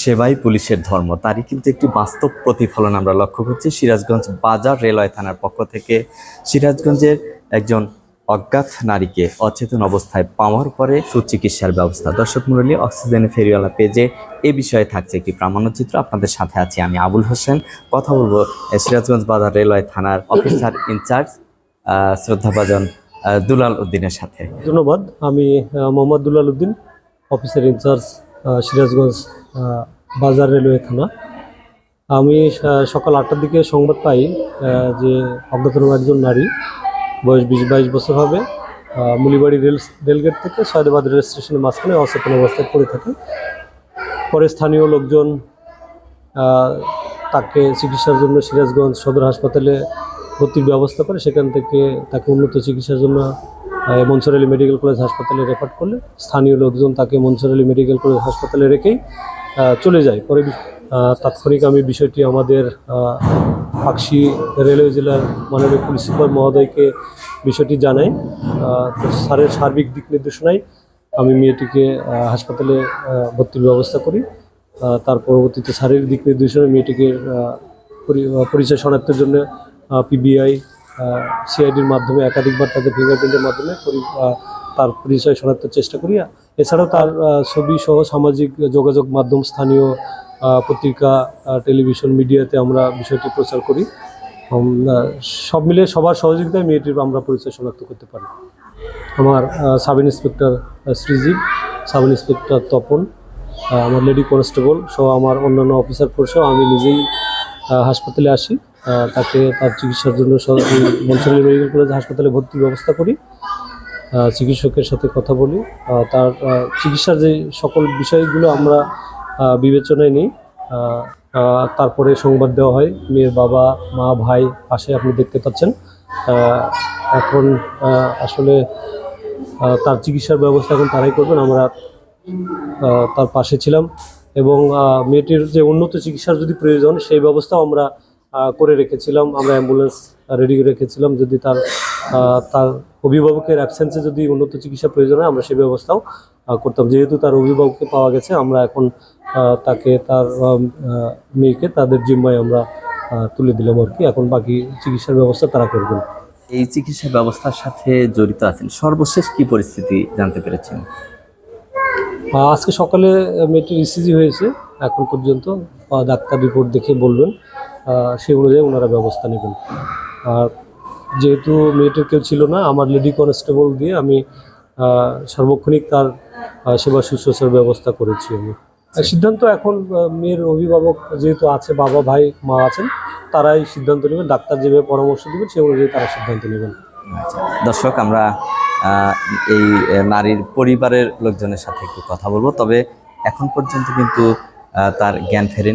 সেবাই পুলিশের ধর্ম। তারই কিন্তু একটি বাস্তব প্রতিফলন আমরা লক্ষ্য করছি সিরাজগঞ্জ বাজার রেলওয়ে থানার পক্ষ থেকে। সিরাজগঞ্জের একজন অজ্ঞাত নারীকে অচেতন অবস্থায় পাওয়ার পরে সুচিকিৎসার ব্যবস্থা। দর্শক মুরলী অক্সিজেন ফেরিওয়ালা পেজে এ বিষয়ে থাকছে একটি প্রামাণ্যচিত্র আপনাদের সাথে আছি আমি আবুল হোসেন। কথা বলব সিরাজগঞ্জ বাজার রেলওয়ে থানার অফিসার ইনচার্জ শ্রদ্ধাভাজন দুলাল উদ্দিনের সাথে। ধন্যবাদ। আমি Mohammad Dulal Uddin, officer in charge Sirajganj Bazar railway থানা। আমি সকাল আটটার দিকে সংবাদ পাই যে অজ্ঞাতনাম একজন নারী, বয়স বিশ বাইশ বছর হবে মুলিবাড়ি রেল, রেলগেট থেকে সয়দাবাদ রেল স্টেশনের মাঝখানে অচেতন অবস্থায় পড়ে থাকে পরে স্থানীয় লোকজন তাকে চিকিৎসার জন্য সিরাজগঞ্জ সদর হাসপাতালে ভর্তির ব্যবস্থা করে সেখান থেকে তাকে উন্নত চিকিৎসার জন্য মনসুর মেডিকেল কলেজ হাসপাতালে রেফার করলে। স্থানীয় লোকজন তাকে মনসুর মেডিকেল কলেজ হাসপাতালে রেখেই চলে যায়। পরে তাৎক্ষণিক আমি বিষয়টি আমাদের পাকশি রেলওয়ে জেলার মাননীয় পুলিশ সুপার মহোদয়কে বিষয়টি জানাই। তো স্যারের সার্বিক দিক নির্দেশনায় আমি মেয়েটিকে হাসপাতালে ভর্তির ব্যবস্থা করি। তার পরবর্তীতে শারীরিক দিক নির্দেশনা মেয়েটিকে পরি- পরিচয় শনাক্তের জন্য পিবিআই সিআইডির মাধ্যমে, একাধিকবার তাদের ফিঙ্গারপ্রিন্টের মাধ্যমে তার পরিচয় শনাক্তের চেষ্টা করি এছাড়াও তার ছবি সহ সামাজিক যোগাযোগ মাধ্যম, স্থানীয় পত্রিকা টেলিভিশন, মিডিয়াতে আমরা বিষয়টি প্রচার করি। সব মিলে সবার সহযোগিতায় মেয়েটির আমরা পরিচয় শনাক্ত করতে পারি। আমার sub inspector Srijib sub inspector Tapan আমার লেডি কনস্টেবল সহ আমার অন্যান্য অফিসার ফোর্সও আমি নিজেই হাসপাতালে আসি। তাকে তার চিকিৎসার জন্য মনসুরি মেডিকেল কলেজ হাসপাতালে ভর্তির ব্যবস্থা করি। চিকিৎসকের সাথে কথা বলি। তার চিকিৎসার যে সকল বিষয়গুলো আমরা বিবেচনায় নিই। তারপরে সংবাদ দেওয়া হয়। মেয়ের বাবা, মা, ভাই, পাশে আপনি দেখতে পাচ্ছেন। এখন আসলে তার চিকিৎসার ব্যবস্থা এখন তারাই করবেন। আমরা তার পাশে ছিলাম এবং মেয়েটির যে উন্নত চিকিৎসার যদি প্রয়োজন, সেই ব্যবস্থাও আমরা করে রেখেছিলাম। আমরা অ্যাম্বুলেন্স রেডি রেখেছিলাম। যদি তার তার অভিভাবকের অ্যাবসেন্সে যদি উন্নত চিকিৎসা প্রয়োজন হয় আমরা সেই ব্যবস্থাও করতাম। যেহেতু তার অভিভাবককে পাওয়া গেছে আমরা এখন তাকে তার মেয়েকে তাদের জিম্মায় আমরা তুলে দিলাম আর কি। এখন বাকি চিকিৎসার ব্যবস্থা তারা করবেন এই চিকিৎসা ব্যবস্থার সাথে জড়িত আছেন। সর্বশেষ কি পরিস্থিতি জানতে পেরেছেন? আজকে সকালে মেয়েটির ইসিজি হয়েছে। এখন পর্যন্ত ডাক্তার রিপোর্ট দেখে বলবেন। সেই অনুযায়ী ওনারা ব্যবস্থা নেবেন। আর যেহেতু মেয়েটির কেউ ছিল না, আমার লেডি কনস্টেবল দিয়ে আমি সার্বক্ষণিক তার সেবা শুশ্রূষার ব্যবস্থা করেছি আমি। সিদ্ধান্ত এখন মেয়ের অভিভাবক যেহেতু আছে, বাবা, ভাই, মা আছেন, তারাই সিদ্ধান্ত নেবেন, ডাক্তার যেভাবে পরামর্শ দেবেন সে অনুযায়ী তারা সিদ্ধান্ত নেবেন। আচ্ছা দর্শক, আমরা এই নারীর পরিবারের লোকজনের সাথে একটু কথা বলব, তবে এখন পর্যন্ত কিন্তু তার জ্ঞান ফেরেনি।